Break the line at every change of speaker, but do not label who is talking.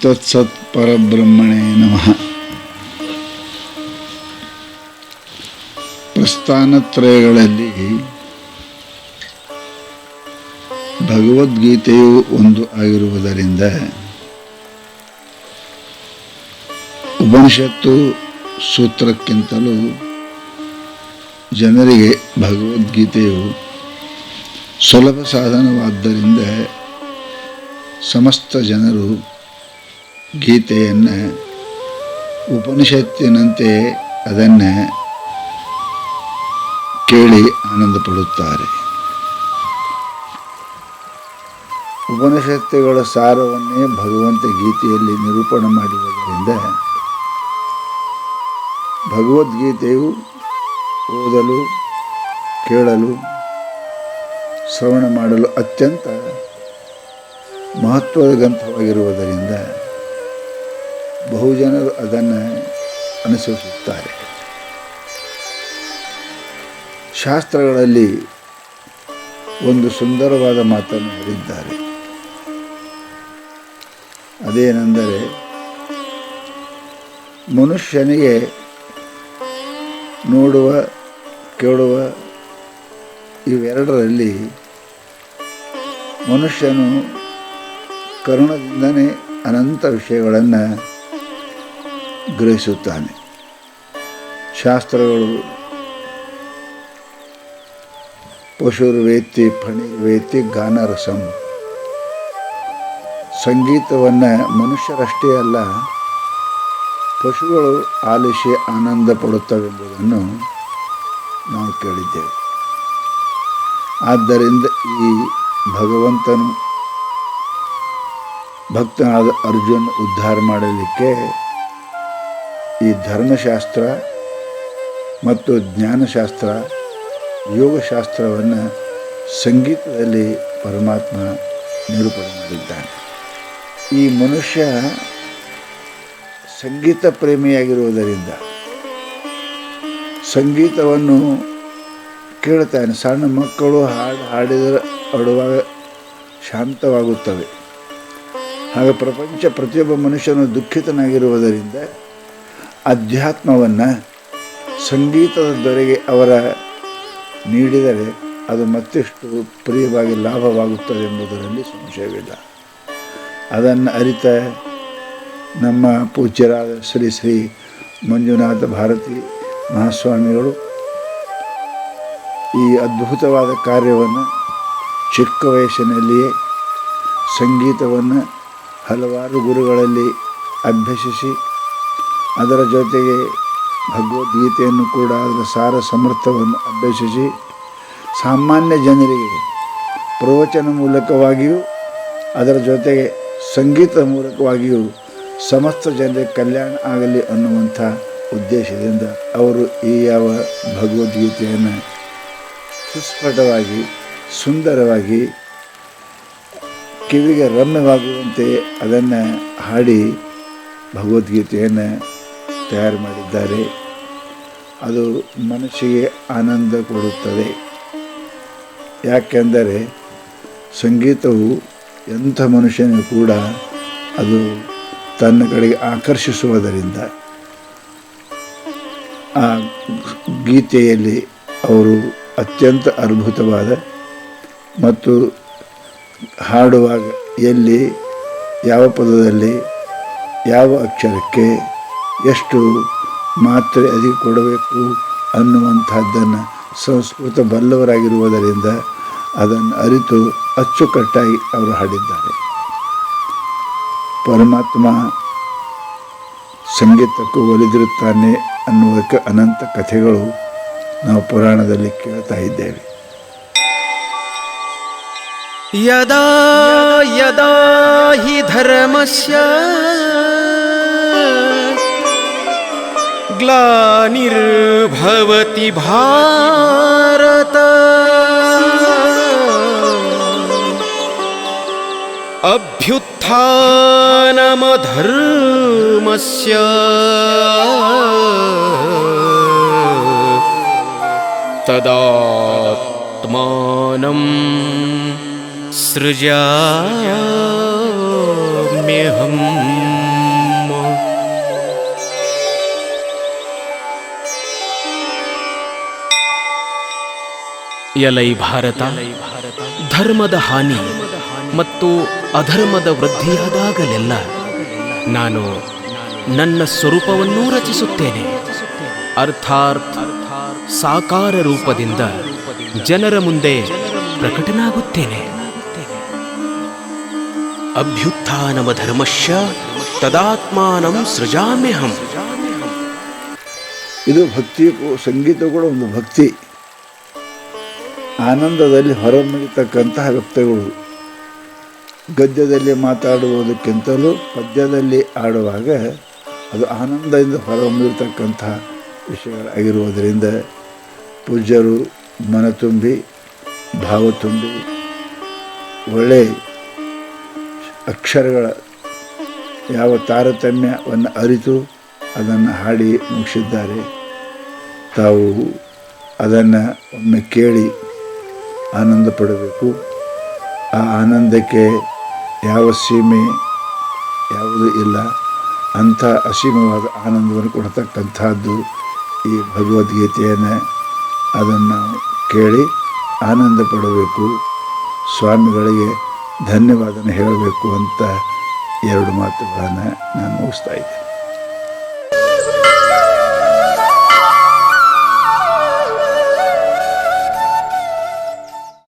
ತತ್ಸತ್ ಪರಬ್ರಹ್ಮಣೇ ನಮಃ ಪ್ರಸ್ಥಾನತ್ರಯಗಳಲ್ಲಿ ಭಗವದ್ಗೀತೆಯು ಒಂದು ಆಗಿರುವುದರಿಂದ ಉಪನಿಷತ್ತು ಸೂತ್ರಕ್ಕಿಂತಲೂ ಜನರಿಗೆ ಭಗವದ್ಗೀತೆಯು ಸುಲಭ ಸಾಧನವಾದ್ದರಿಂದ ಸಮಸ್ತ ಜನರು ಗೀತೆಯನ್ನು, ಉಪನಿಷತ್ತಿನಂತೆ ಅದನ್ನು ಕೇಳಿ ಆನಂದ ಪಡುತ್ತಾರೆ ಉಪನಿಷತ್ತುಗಳ ಸಾರವನ್ನೇ ಭಗವಂತ ಗೀತೆಯಲ್ಲಿ ನಿರೂಪಣೆ ಮಾಡಿರುವುದರಿಂದ ಭಗವದ್ಗೀತೆಯು ಓದಲು, ಕೇಳಲು, ಶ್ರವಣ ಮಾಡಲು ಅತ್ಯಂತ ಮಹತ್ವದ ಗ್ರಂಥವಾಗಿರುವುದರಿಂದ ಬಹುಜನರು ಅದನ್ನು ಅನುಸರಿಸುತ್ತಾರೆ. ಶಾಸ್ತ್ರಗಳಲ್ಲಿ ಒಂದು ಸುಂದರವಾದ ಮಾತನ್ನು ಹೇಳಿದ್ದಾರೆ. ಅದೇನೆಂದರೆ, ಮನುಷ್ಯನಿಗೆ ನೋಡುವ, ಕೇಳುವ ಇವೆರಡರಲ್ಲಿ ಮನುಷ್ಯನು ಕರುಣದಿಂದನೇ ಅನಂತ ವಿಷಯಗಳನ್ನು ಗ್ರಹಿಸುತ್ತಾನೆ. ಶಾಸ್ತ್ರಗಳು ಪಶುರ್ವೇತ್ತಿ ಫಣಿರ್ವೇತ್ತಿ ಗಾನರಸಂ. ಸಂಗೀತವನ್ನು ಮನುಷ್ಯರಷ್ಟೇ ಅಲ್ಲ, ಪಶುಗಳು ಆಲಿಸಿ ಆನಂದ ಪಡುತ್ತವೆಂಬುದನ್ನು ನಾವು ಕೇಳಿದ್ದೇವೆ. ಆದ್ದರಿಂದ ಈ ಭಗವಂತನು ಭಕ್ತನಾದ ಅರ್ಜುನ್ ಉದ್ಧಾರ ಮಾಡಲಿಕ್ಕೆ ಈ ಧರ್ಮಶಾಸ್ತ್ರ ಮತ್ತು ಜ್ಞಾನಶಾಸ್ತ್ರ, ಯೋಗಶಾಸ್ತ್ರವನ್ನು ಸಂಗೀತದಲ್ಲಿ ಪರಮಾತ್ಮ ನಿರೂಪಣೆ ಮಾಡಿದ್ದಾನೆ. ಈ ಮನುಷ್ಯ ಸಂಗೀತ ಪ್ರೇಮಿಯಾಗಿರುವುದರಿಂದ ಸಂಗೀತವನ್ನು ಕೇಳ್ತಾನೆ ಸಣ್ಣ ಮಕ್ಕಳು ಹಾಡು ಹಾಡಿದರೆ ಹಾಡುವಾಗ ಶಾಂತವಾಗುತ್ತವೆ. ಹಾಗೆ ಪ್ರಪಂಚ ಪ್ರತಿಯೊಬ್ಬ ಮನುಷ್ಯನು ದುಃಖಿತನಾಗಿರುವುದರಿಂದ ಅಧ್ಯಾತ್ಮವನ್ನು ಸಂಗೀತದ ದೊರೆಗೆ ಅವರ ನೀಡಿದರೆ ಅದು ಮತ್ತಿಷ್ಟು ಪ್ರಿಯವಾಗಿ ಲಾಭವಾಗುತ್ತದೆ ಎಂಬುದರಲ್ಲಿ ಸಂಶಯವಿಲ್ಲ. ಅದನ್ನು ಅರಿತ ನಮ್ಮ ಪೂಜ್ಯರಾದ ಶ್ರೀ ಶ್ರೀ ಮಂಜುನಾಥ ಭಾರತಿ ಮಹಾಸ್ವಾಮಿಗಳು ಈ ಅದ್ಭುತವಾದ ಕಾರ್ಯವನ್ನು ಚಿಕ್ಕ ವಯಸ್ಸಿನಲ್ಲಿಯೇ ಸಂಗೀತವನ್ನು ಹಲವಾರು ಗುರುಗಳಲ್ಲಿ ಅಭ್ಯಸಿಸಿ ಅದರ ಜೊತೆಗೆ ಭಗವದ್ಗೀತೆಯನ್ನು ಕೂಡ ಅದರ ಸಾರ ಸಮರ್ಥವನ್ನು ಅಭ್ಯಸಿಸಿ ಸಾಮಾನ್ಯ ಜನರಿಗೆ ಪ್ರವಚನ ಮೂಲಕವಾಗಿಯೂ ಅದರ ಜೊತೆಗೆ ಸಂಗೀತ ಮೂಲಕವಾಗಿಯೂ ಸಮಸ್ತ ಜನರಿಗೆ ಕಲ್ಯಾಣ ಆಗಲಿ ಅನ್ನುವಂಥ ಉದ್ದೇಶದಿಂದ ಅವರು ಈ ಯಾವ ಭಗವದ್ಗೀತೆಯನ್ನು ಸುಸ್ಫುಟವಾಗಿ ಸುಂದರವಾಗಿ, ಕಿವಿಗೆ ರಮ್ಯವಾಗುವಂತೆ ಅದನ್ನು ಹಾಡಿ ಭಗವದ್ಗೀತೆಯನ್ನು ತಯಾರು ಮಾಡಿದ್ದಾರೆ. ಅದು ಮನಸ್ಸಿಗೆ ಆನಂದ ಕೊಡುತ್ತದೆ. ಯಾಕೆಂದರೆ ಸಂಗೀತವು ಎಂಥ ಮನುಷ್ಯನೂ ಕೂಡ ಅದು ತನ್ನ ಕಡೆಗೆ ಆಕರ್ಷಿಸುವುದರಿಂದ. ಆ ಗೀತೆಯಲ್ಲಿ ಅವರು ಅತ್ಯಂತ ಅದ್ಭುತವಾದ ಮತ್ತು ಹಾಡುವಾಗ ಎಲ್ಲಿ, ಯಾವ ಪದದಲ್ಲಿ, ಯಾವ ಅಕ್ಷರಕ್ಕೆ ಎಷ್ಟು ಮಾತ್ರೆ ಅದಕ್ಕೆ ಕೊಡಬೇಕು ಅನ್ನುವಂಥದ್ದನ್ನು ಸಂಸ್ಕೃತ ಬಲ್ಲವರಾಗಿರುವುದರಿಂದ ಅದನ್ನು ಅರಿತು ಅಚ್ಚುಕಟ್ಟಾಗಿ ಅವರು ಹಾಡಿದ್ದಾರೆ. ಪರಮಾತ್ಮ ಸಂಗೀತಕ್ಕೂ ಒಲಿದಿರುತ್ತಾನೆ ಅನ್ನುವುದಕ್ಕೆ ಅನಂತ ಕಥೆಗಳು ನಾವು ಪುರಾಣದಲ್ಲಿ ಕೇಳ್ತಾ ಇದ್ದೇವೆ.
ಯದಾ ಯದಾ ಹಿ ಧರ್ಮಸ್ಯ ग्लानिर्भवति भारत। अभ्युत्थानमधर्मस्य तदात्मानं सृजामि ಎಲೈ ಭಾರತ. ಧರ್ಮದ ಹಾನಿ ಮತ್ತು ಅಧರ್ಮದ ವೃದ್ಧಿಯಾದಾಗಲೆಲ್ಲ ನಾನು ನನ್ನ ಸ್ವರೂಪವನ್ನೂ ರಚಿಸುತ್ತೇನೆ. ಅರ್ಥಾತ್ ಸಾಕಾರ ರೂಪದಿಂದ ಜನರ ಮುಂದೆ ಪ್ರಕಟನಾಗುತ್ತೇನೆ. ಅಭ್ಯುತ್ಥಾನಮ ಧರ್ಮಶ್ಯ ತದಾತ್ಮಾನಂ ಸೃಜಾಮ್ಯಹಂ.
ಇದು ಭಕ್ತಿ ಸಂಗೀತ ಕೂಡ ಒಂದು ಭಕ್ತಿ. ಆನಂದದಲ್ಲಿ ಹೊರಮುಗಿತಕ್ಕಂತಹ ವ್ಯಕ್ತಿಗಳು. ಗದ್ಯದಲ್ಲಿ ಮಾತಾಡುವುದಕ್ಕಿಂತಲೂ ಪದ್ಯದಲ್ಲಿ ಆಡುವಾಗ ಅದು ಆನಂದದಿಂದ ಹೊರಹೊಮ್ಮಿರತಕ್ಕಂತಹ ವಿಷಯಗಳಾಗಿರುವುದರಿಂದ ಪೂಜ್ಯರು ಮನ ತುಂಬಿ, ಭಾವ ತುಂಬಿ, ಒಳ್ಳೆ ಅಕ್ಷರಗಳ ಯಾವ ತಾರತಮ್ಯವನ್ನು ಅರಿತು ಅದನ್ನು ಹಾಡಿ ಮುಗಿಸಿದ್ದಾರೆ. ತಾವು ಅದನ್ನು ಒಮ್ಮೆ ಕೇಳಿ ಆನಂದ ಪಡಬೇಕು ಆ ಆನಂದಕ್ಕೆ ಯಾವ ಸೀಮೆ ಯಾವುದೂ ಇಲ್ಲ. ಅಂಥ ಅಸೀಮವಾದ ಆನಂದವನ್ನು ಕೊಡತಕ್ಕಂಥದ್ದು ಈ ಭಗವದ್ಗೀತೆಯನ್ನು ಅದನ್ನು ಕೇಳಿ ಆನಂದ ಪಡಬೇಕು ಸ್ವಾಮಿಗಳಿಗೆ ಧನ್ಯವಾದನ ಹೇಳಬೇಕು ಅಂತ ಎರಡು ಮಾತುಗಳನ್ನು ನಾನು ಮುಗಿಸ್ತಾ ಇದ್ದೆ